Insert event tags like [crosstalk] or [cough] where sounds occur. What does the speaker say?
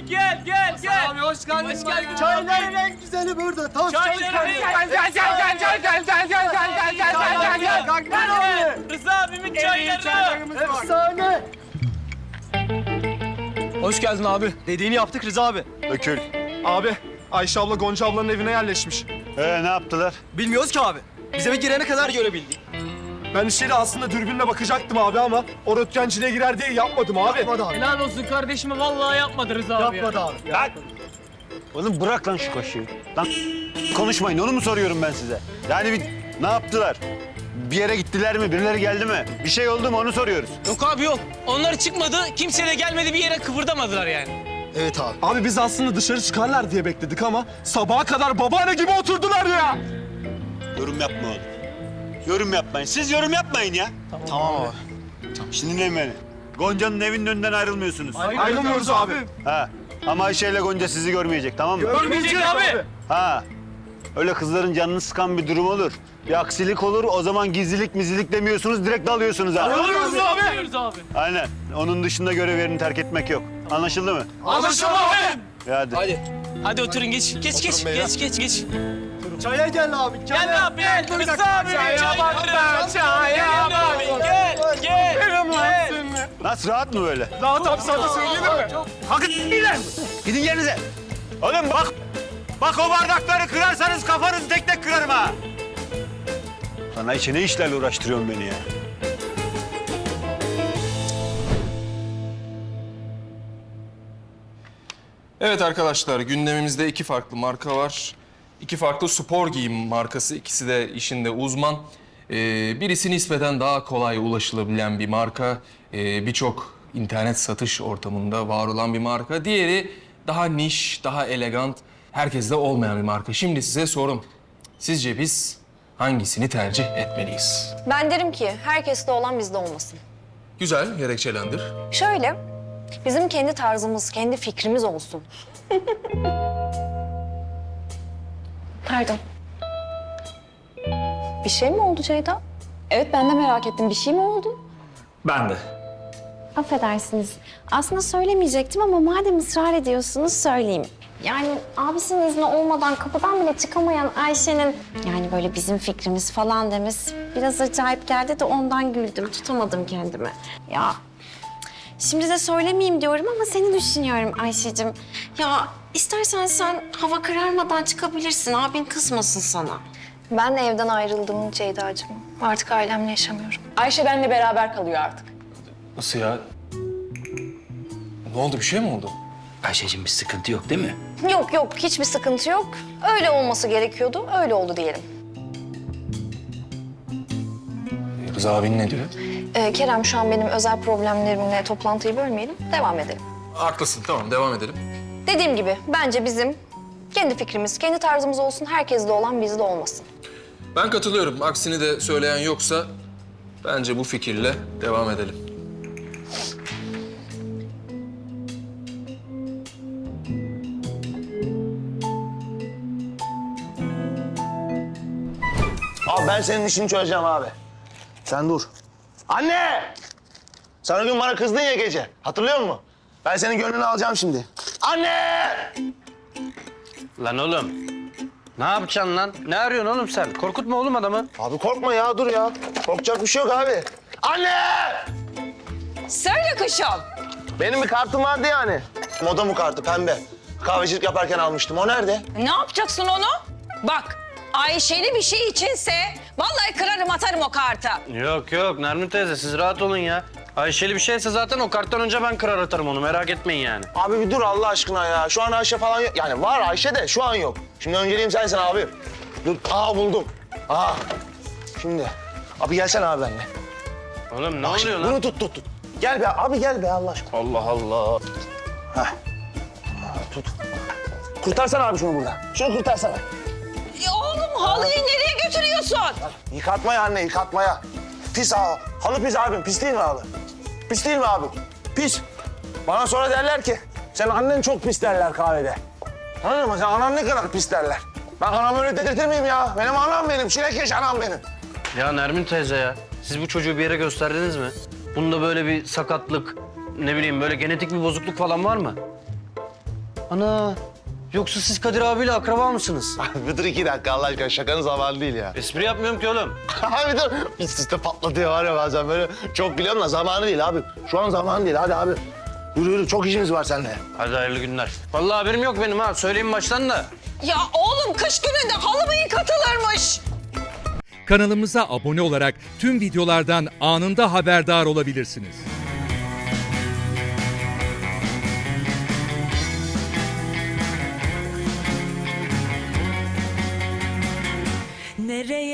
abi gel gel gel. Abi hoş geldin. Hoş geldin. Çayların en güzeli burada. Tost Çayları Gel gel gel gel gel gel gel gel gel gel gel gel gel gel. Nerede? Rıza abimin çayları. Efsane. Hoş geldin abi. Dediğini yaptık Rıza abi. Ökül. Abi Ayşe abla Gonca ablanın evine yerleşmiş. Ee ne yaptılar? Bilmiyoruz ki abi. Biz eve girene kadar görebildik. Ben içeri aslında dürbünle bakacaktım abi ama o röntgenciliğe girer diye yapmadım abi. Yapmadı abi. Helal olsun kardeşime vallahi yapmadı Rıza abi. ya. Yapmadı abi. Lan! Oğlum bırak lan şu kaşığı. Lan konuşmayın onu mu soruyorum ben size? Yani bir, ne yaptılar? Bir yere gittiler mi? Birileri geldi mi? Bir şey oldu mu onu soruyoruz. Yok abi yok. Onlar çıkmadı, kimse de gelmedi bir yere kıvırdamadılar yani. Evet abi. Abi biz aslında dışarı çıkarlar diye bekledik ama sabaha kadar babaanne gibi oturdular ya. Yorum yapma oğlum. Yorum yapmayın. Siz yorum yapmayın ya. Tamam abi. Şimdi dinleyin beni. Gonca'nın evinin önünden ayrılmıyorsunuz. Ayrılmıyoruz abi. Ha. Ama Ayşe ile Gonca sizi görmeyecek tamam mı? Görmeyecek abi. Ha. Öyle kızların canını sıkan bir durum olur. Bir aksilik olur. O zaman gizlilik mizilik demiyorsunuz. Direkt dalıyorsunuz ha. Alıyoruz abi. Alıyoruz abi. Aynen. Onun dışında görev yerini terk etmek yok. Anlaşıldı mı? Anlaşıldı abi. Hadi. Hadi. Hadi oturun geç. Geç geç. beyler. Geç geç geç. Çaya gel abi. Gel abi gel. Abimin çayları. çaya Gel abi gel gel. Gel. Nasıl rahat mı böyle? Rahat abi sana söyleyelim mi? Kalkın iler. Gidin yerinize. Oğlum bak. Bak o bardakları kırarsanız kafanızı tek tek kırarım ha. Lan Ayşe ne işlerle uğraştırıyorsun beni ya? Evet arkadaşlar gündemimizde iki farklı marka var. İki farklı spor giyim markası. İkisi de işinde uzman. Ee, birisi nispeten daha kolay ulaşılabilen bir marka. Ee, Birçok internet satış ortamında var olan bir marka. Diğeri daha niş, daha elegant, herkeste olmayan bir marka. Şimdi size sorum. Sizce biz hangisini tercih etmeliyiz? Ben derim ki herkeste olan bizde olmasın. Güzel, gerekçelendir. Şöyle, bizim kendi tarzımız, kendi fikrimiz olsun. [laughs] Pardon. Bir şey mi oldu Ceyda? Evet ben de merak ettim. Bir şey mi oldu? Ben de. Affedersiniz. Aslında söylemeyecektim ama madem ısrar ediyorsunuz söyleyeyim. Yani abisinin izni olmadan kapıdan bile çıkamayan Ayşe'nin yani böyle bizim fikrimiz falan demesi biraz acayip geldi de ondan güldüm. Tutamadım kendimi. Ya şimdi de söylemeyeyim diyorum ama seni düşünüyorum Ayşe'cim. Ya istersen sen hava kararmadan çıkabilirsin. Abin kızmasın sana. Ben de evden ayrıldım Ceyda'cığım. Artık ailemle yaşamıyorum. Ayşe benimle beraber kalıyor artık. Nasıl ya? Ne oldu? Bir şey mi oldu? Ayşe'cim bir sıkıntı yok değil mi? Yok yok, hiçbir sıkıntı yok. Öyle olması gerekiyordu, öyle oldu diyelim. Rıza abin ne diyor? Ee, Kerem şu an benim özel problemlerimle toplantıyı bölmeyelim, devam edelim. Haklısın tamam devam edelim. Dediğim gibi bence bizim kendi fikrimiz, kendi tarzımız olsun, herkeste olan bizde olmasın. Ben katılıyorum. Aksini de söyleyen yoksa bence bu fikirle devam edelim. Abi ben senin işini çözeceğim abi. Sen dur. Anne! Sen o gün bana kızdın ya gece. Hatırlıyor musun? Ben senin gönlünü alacağım şimdi. Anne! Lan oğlum. Ne yapacaksın lan? Ne arıyorsun oğlum sen? Korkutma oğlum adamı. Abi korkma ya dur ya. Korkacak bir şey yok abi. Anne! Söyle kuşum. Benim bir kartım vardı yani. Moda mu kartı pembe. Kahvecilik yaparken almıştım. O nerede? Ne yapacaksın onu? Bak Ayşe'li bir şey içinse vallahi kırarım atarım o kartı. Yok yok Nermin teyze siz rahat olun ya. Ayşe'li bir şeyse zaten o karttan önce ben kırar atarım onu merak etmeyin yani. Abi bir dur Allah aşkına ya. Şu an Ayşe falan yok. Yani var Ayşe de şu an yok. Şimdi önceliğim sensin abi. Dur. Aa buldum. Aa. Şimdi. Abi gelsene abi benimle. Oğlum ne Bak oluyor lan? Bunu tut tut tut. Gel be abi gel be Allah aşkına. Allah Allah. Heh. Tut. Kurtarsana abi şunu buradan. Şunu kurtarsana. Ya oğlum halıyı nereye götürüyorsun? Yıkatmaya anne yıkatmaya. Pis ha. Halı pis abim. Pis değil mi halı? Pis değil mi abi? Pis. Bana sonra derler ki sen annen çok pis derler kahvede. Anladın mı? Sen anan ne kadar pis derler. Ben anamı öyle dedirtir miyim ya? Benim anam benim. Çilekeş anam benim. Ya Nermin teyze ya. Siz bu çocuğu bir yere gösterdiniz mi? Bunda böyle bir sakatlık, ne bileyim böyle genetik bir bozukluk falan var mı? Ana. Yoksa siz Kadir abiyle akraba mısınız? [laughs] bir dur iki dakika Allah aşkına şakanın zamanı değil ya. Espri yapmıyorum ki oğlum. [laughs] abi dur. Üst üste patlatıyor var ya bazen böyle. Çok biliyorum da zamanı değil abi. Şu an zamanı değil hadi abi. Yürü yürü çok işimiz var seninle. Hadi hayırlı günler. Vallahi haberim yok benim ha. Söyleyeyim baştan da. Ya oğlum kış gününde halı mı yıkatılırmış? Kanalımıza abone olarak tüm videolardan anında haberdar olabilirsiniz.